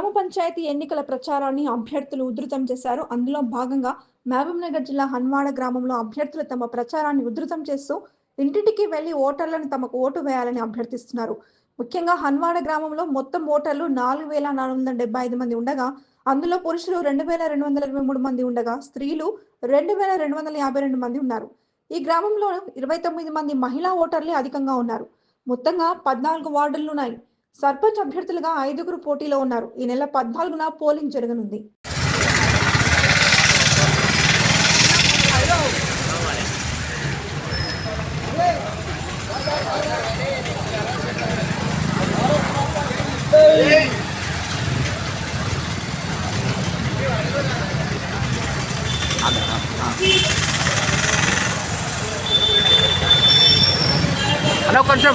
గ్రామ పంచాయతీ ఎన్నికల ప్రచారాన్ని అభ్యర్థులు ఉధృతం చేశారు. అందులో భాగంగా మహబూబ్నగర్ జిల్లా హన్వాడ గ్రామంలో అభ్యర్థులు తమ ప్రచారాన్ని ఉధృతం చేస్తూ ఇంటింటికి వెళ్ళి ఓటర్లను తమకు ఓటు వేయాలని అభ్యర్థిస్తున్నారు. ముఖ్యంగా హన్వాడ గ్రామంలో మొత్తం ఓటర్లు నాలుగు వేల నాలుగు వందల డెబ్బై ఐదు మంది ఉండగా అందులో పురుషులు రెండు వేల రెండు వందల ఇరవై మూడు మంది ఉండగా స్త్రీలు రెండు వేల రెండు వందల యాభై రెండు మంది ఉన్నారు. ఈ గ్రామంలో ఇరవై తొమ్మిది మంది మహిళా ఓటర్లే అధికంగా ఉన్నారు. మొత్తంగా పద్నాలుగు వార్డులు ఉన్నాయి. సర్పంచ్ అభ్యర్థులుగా ఐదుగురు పోటీలో ఉన్నారు. ఈ నెల పద్నాలుగున పోలింగ్ జరగనుంది. కొంచెం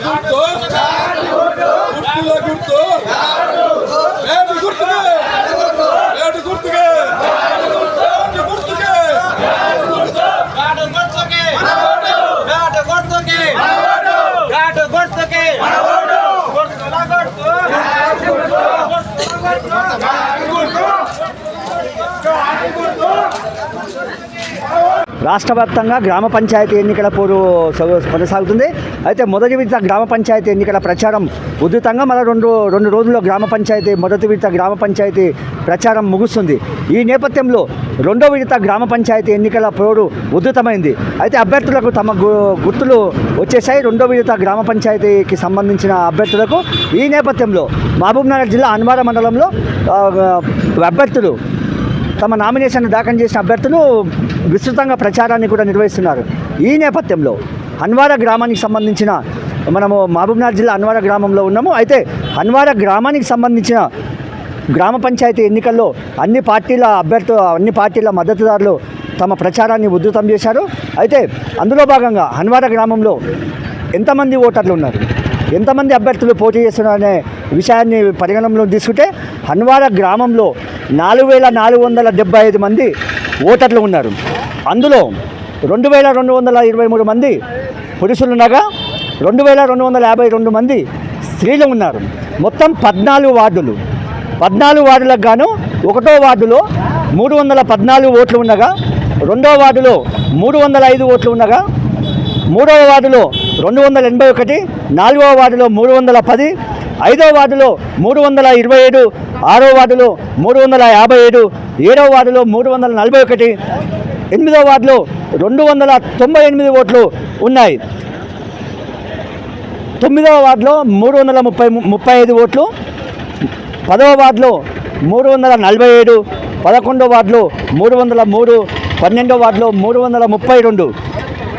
Caralho! Caralho! Caralho! Caralho! Caralho! Caralho! Caralho! రాష్ట్ర వ్యాప్తంగా గ్రామ పంచాయతీ ఎన్నికల పోరు కొనసాగుతుంది. అయితే మొదటి విడత గ్రామ పంచాయతీ ఎన్నికల ప్రచారం ఉధృతంగా మళ్ళీ రెండు రెండు రోజుల్లో గ్రామ పంచాయతీ మొదటి విడత గ్రామ పంచాయతీ ప్రచారం ముగుస్తుంది. ఈ నేపథ్యంలో రెండో విడత గ్రామ పంచాయతీ ఎన్నికల పోరు ఉధృతమైంది. అయితే అభ్యర్థులకు తమ గు- గుర్తులు వచ్చేసాయి రెండో విడత గ్రామ పంచాయతీకి సంబంధించిన అభ్యర్థులకు ఈ నేపథ్యంలో మహబూబ్నగర్ జిల్లా అన్వార మండలంలో అభ్యర్థులు తమ నామినేషన్ దాఖలు చేసిన అభ్యర్థులు విస్తృతంగా ప్రచారాన్ని కూడా నిర్వహిస్తున్నారు. ఈ నేపథ్యంలో అన్వార గ్రామానికి సంబంధించిన మనము మహబూబ్నగర్ జిల్లా అన్వార గ్రామంలో ఉన్నాము. అయితే అన్వార గ్రామానికి సంబంధించిన గ్రామ పంచాయతీ ఎన్నికల్లో అన్ని పార్టీల అభ్యర్థు అన్ని పార్టీల మద్దతుదారులు తమ ప్రచారాన్ని ఉధృతం చేశారు. అయితే అందులో భాగంగా హన్వాడ గ్రామంలో ఎంతమంది ఓటర్లు ఉన్నారు? ఎంతమంది అభ్యర్థులు పోటీ చేస్తున్నారనే విషయాన్ని పరిగణనలో తీసుకుంటే హన్వాడ గ్రామంలో నాలుగు వేల నాలుగు వందల డెబ్బై ఐదు మంది ఓటర్లు ఉన్నారు. అందులో రెండు వేల రెండు వందల ఇరవై మూడు మంది పురుషులు ఉండగా రెండు వేల రెండు వందల యాభై రెండు మంది స్త్రీలు ఉన్నారు. మొత్తం పద్నాలుగు వార్డులు. పద్నాలుగు వార్డులకు గాను ఒకటో వార్డులో మూడు వందల పద్నాలుగు ఓట్లు ఉండగా రెండో వార్డులో మూడు వందల ఐదు ఓట్లు ఉండగా మూడవ వార్డులో రెండు వందల ఎనభై ఒకటి నాలుగవ వార్డులో మూడు వందల పది ఐదో వార్డులో మూడు వందల ఇరవై ఏడు ఆరో వార్డులో మూడు వందల యాభై ఏడు ఏడవ వార్డులో మూడు వందల నలభై ఒకటి ఎనిమిదో వార్డులో రెండు వందల తొంభై ఎనిమిది ఓట్లు ఉన్నాయి. తొమ్మిదవ వార్డులో మూడు వందల ముప్పై ముప్పై ఐదు ఓట్లు పదవ వార్డులో మూడు వందల నలభై ఏడు పదకొండవ వార్డులో మూడు వందల మూడు పన్నెండో వార్డులో మూడు వందల ముప్పై రెండు.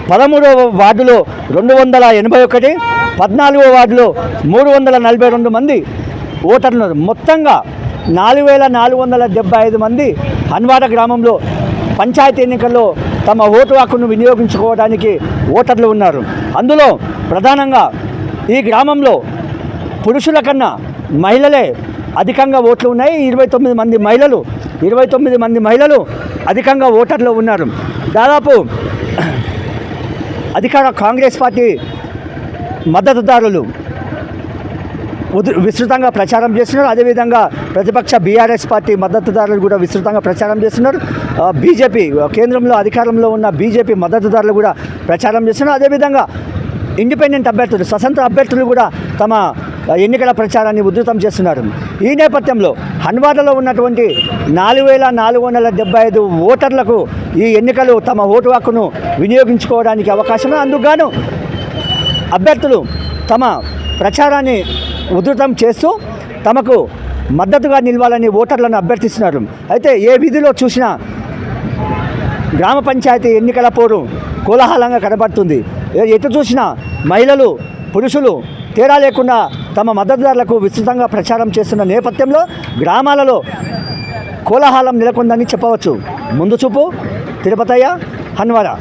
పదమూడవ వార్డులో రెండు వందల ఎనభై ఒకటి పద్నాలుగవ వార్డులో మూడు వందల నలభై రెండు మంది ఓటర్లు మొత్తంగా నాలుగు వేల నాలుగు వందల డెబ్బై ఐదు మంది హన్వాడ గ్రామంలో పంచాయతీ ఎన్నికల్లో తమ ఓటు హక్కును వినియోగించుకోవడానికి ఓటర్లు ఉన్నారు. అందులో ప్రధానంగా ఈ గ్రామంలో పురుషుల కన్నా మహిళలే అధికంగా ఓట్లు ఉన్నాయి. ఇరవై తొమ్మిది మంది మహిళలు ఇరవై తొమ్మిది మంది మహిళలు అధికంగా ఓటర్లు ఉన్నారు. దాదాపు అధికార కాంగ్రెస్ పార్టీ మద్దతుదారులు విస్తృతంగా ప్రచారం చేస్తున్నారు. అదేవిధంగా ప్రతిపక్ష బీఆర్ఎస్ పార్టీ మద్దతుదారులు కూడా విస్తృతంగా ప్రచారం చేస్తున్నారు. బీజేపీ కేంద్రంలో అధికారంలో ఉన్న బీజేపీ మద్దతుదారులు కూడా ప్రచారం చేస్తున్నారు. అదేవిధంగా ఇండిపెండెంట్ అభ్యర్థులు స్వతంత్ర అభ్యర్థులు కూడా తమ ఎన్నికల ప్రచారాన్ని ఉధృతం చేస్తున్నారు. ఈ నేపథ్యంలో హన్వాడలో ఉన్నటువంటి నాలుగు వేల నాలుగు వందల డెబ్బై ఐదు ఓటర్లకు ఈ ఎన్నికలు తమ ఓటు హక్కును వినియోగించుకోవడానికి అవకాశం అందుకుగాను అభ్యర్థులు తమ ప్రచారాన్ని ఉధృతం చేస్తూ తమకు మద్దతుగా నిలవాలని ఓటర్లను అభ్యర్థిస్తున్నారు. అయితే ఏ వీధిలో చూసినా గ్రామ పంచాయతీ ఎన్నికల పోరు కోలాహలంగా కనబడుతుంది. ఎటు చూసినా మహిళలు పురుషులు తేడా లేకుండా తమ మద్దతుదారులకు విస్తృతంగా ప్రచారం చేస్తున్న నేపథ్యంలో గ్రామాలలో కోలాహలం నెలకొందని చెప్పవచ్చు. ముందు చూపు తిరుపతయ్య హన్వారా.